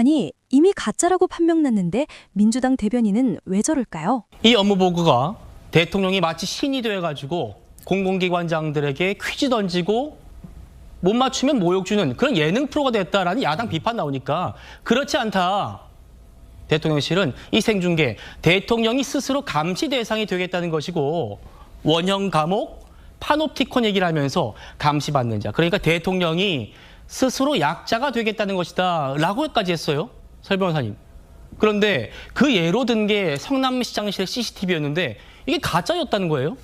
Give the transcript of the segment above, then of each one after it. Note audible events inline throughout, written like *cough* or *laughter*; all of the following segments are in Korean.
아니, 이미 가짜라고 판명났는데 민주당 대변인은 왜 저럴까요? 이 업무 보고가 대통령이 마치 신이 돼가지고 공공기관장들에게 퀴즈 던지고 못 맞추면 모욕 주는 그런 예능 프로가 됐다라는 야당 비판 나오니까 그렇지 않다. 대통령실은 이 생중계 대통령이 스스로 감시 대상이 되겠다는 것이고 원형 감옥 파노프티콘 얘기를 하면서 감시받는 자 그러니까 대통령이 스스로 약자가 되겠다는 것이다 라고까지 했어요 설 변호사님 그런데 그 예로 든 게 성남시장실의 CCTV였는데 이게 가짜였다는 거예요?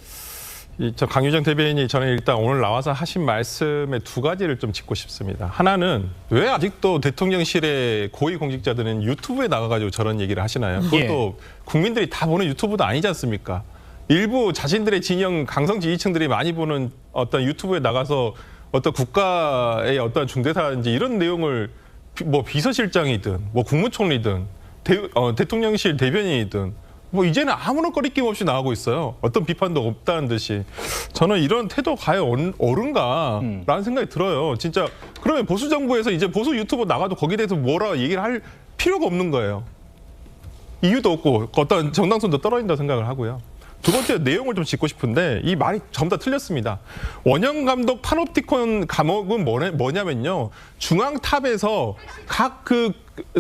이저 강유정 대변인이 저는 일단 오늘 나와서 하신 말씀에 두 가지를 좀 짚고 싶습니다. 하나는 왜 아직도 대통령실의 고위 공직자들은 유튜브에 나가가지고 저런 얘기를 하시나요? 그것도 국민들이 다 보는 유튜브도 아니지 않습니까? 일부 자신들의 진영 강성 지지층들이 많이 보는 어떤 유튜브에 나가서 어떤 국가의 어떤 중대사인지 이런 내용을 비- 뭐 비서실장이든 뭐 국무총리든 대, 어, 대통령실 대변인이든 뭐 이제는 아무런 거리낌 없이 나오고 있어요. 어떤 비판도 없다는 듯이 저는 이런 태도 과연 옳- 옳은가라는 생각이 들어요. 진짜 그러면 보수 정부에서 이제 보수 유튜버 나가도 거기에 대해서 뭐라 얘기를 할 필요가 없는 거예요. 이유도 없고 어떤 정당성도 떨어진다고 생각을 하고요. 두 번째 내용을 좀 짚고 싶은데 이 말이 전부 다 틀렸습니다. 원형 감독 파놉티콘 감옥은 뭐냐- 뭐냐면요. 중앙탑에서 각 그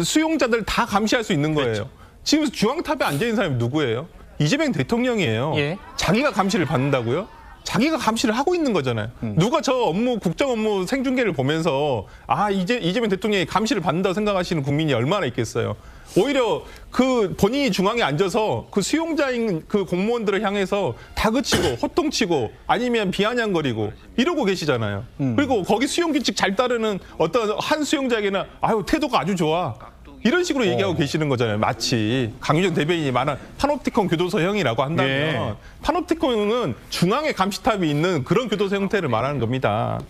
수용자들 다 감시할 수 있는 거예요. 지금 중앙탑에 앉아 있는 사람이 누구예요? 이재명 대통령이에요. 예. 자기가 감시를 받는다고요? 자기가 감시를 하고 있는 거잖아요. 누가 저 업무 국정 업무 생중계를 보면서 아 이제 이재명 대통령이 감시를 받는다고 생각하시는 국민이 얼마나 있겠어요. 오히려 그 본인이 중앙에 앉아서 그 수용자인 그 공무원들을 향해서 다그치고 *clears throat* 호통치고 아니면 비아냥거리고 이러고 계시잖아요. 그리고 거기 수용 규칙 잘 따르는 어떤 한 수용자에게는 아유 태도가 아주 좋아. 이런 식으로 얘기하고 계시는 거잖아요. 마치 강유정 대변인이 말한 파놉티콘 교도소형이라고 한다면 예. 파놉티콘은 중앙에 감시탑이 있는 그런 교도소 형태를 말하는 겁니다.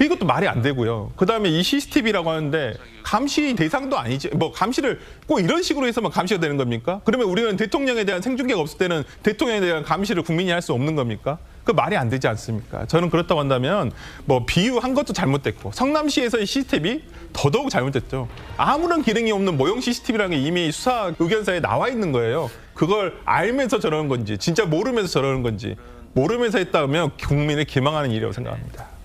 이것도 말이 안 되고요. 그 다음에 이 CCTV라고 하는데 감시 대상도 아니지. 뭐 감시를 꼭 이런 식으로 해서만 감시가 되는 겁니까? 그러면 우리는 대통령에 대한 생중계가 없을 때는 대통령에 대한 감시를 국민이 할 수 없는 겁니까? 그 말이 안 되지 않습니까? 저는 그렇다고 한다면 뭐 비유한 것도 잘못됐고 성남시에서의 CCTV 더더욱 잘못됐죠. 아무런 기능이 없는 모형 CCTV라는 게 이미 수사 의견서에 나와 있는 거예요. 그걸 알면서 저러는 건지 진짜 모르면서 저러는 건지 모르면서 했다면 국민을 기망하는 일이라고 생각합니다.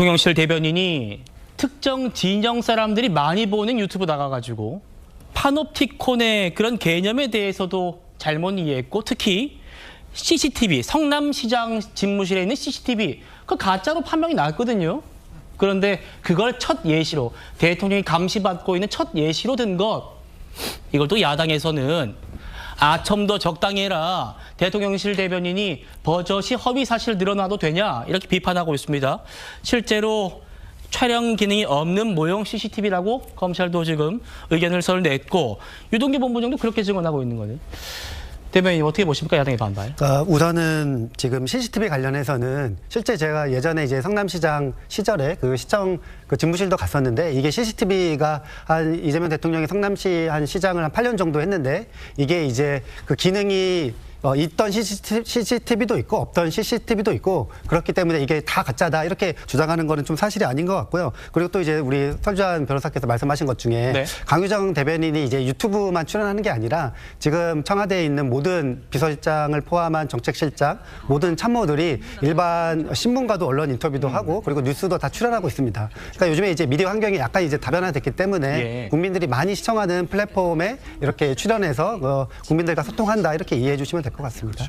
대통령실 대변인이 특정 진영 사람들이 많이 보는 유튜브 나가가지고 파노프티콘의 그런 개념에 대해서도 잘못 이해했고 특히 CCTV 성남시장 집무실에 있는 CCTV 그 가짜로 판명이 났거든요. 그런데 그걸 첫 예시로 대통령이 감시받고 있는 첫 예시로 든 것 이걸 또 야당에서는 아좀더 적당히 해라 대통령실 대변인이 버젓이 허위 사실 늘어나도 되냐 이렇게 비판하고 있습니다. 실제로 촬영 기능이 없는 모형 CCTV라고 검찰도 지금 의견을 설 냈고 유동규 본부장도 그렇게 증언하고 있는 거예요. 대변인 어떻게 보십니까 야당의 반발? 어, 우선은 지금 CCTV 관련해서는 실제 제가 예전에 이제 성남시장 시절에 그 시청 그 집무실도 갔었는데 이게 CCTV가 한 이재명 대통령이 성남시 한 시장을 한 8년 정도 했는데 이게 이제 그 기능이 어, 있던 CCTV도 있고 없던 CCTV도 있고 그렇기 때문에 이게 다 가짜다 이렇게 주장하는 거는 좀 사실이 아닌 것 같고요. 그리고 또 이제 우리 설주한 변호사께서 말씀하신 것 중에 네. 강유정 대변인이 이제 유튜브만 출연하는 게 아니라 지금 청와대에 있는 모든 비서실장을 포함한 정책실장 모든 참모들이 일반 신문과도 언론 인터뷰도 음. 하고 그리고 뉴스도 다 출연하고 있습니다. 그러니까 요즘에 이제 미디어 환경이 약간 이제 다변화됐기 때문에 예. 국민들이 많이 시청하는 플랫폼에 이렇게 출연해서 어, 국민들과 소통한다 이렇게 이해해 주시면 될 것 같습니다.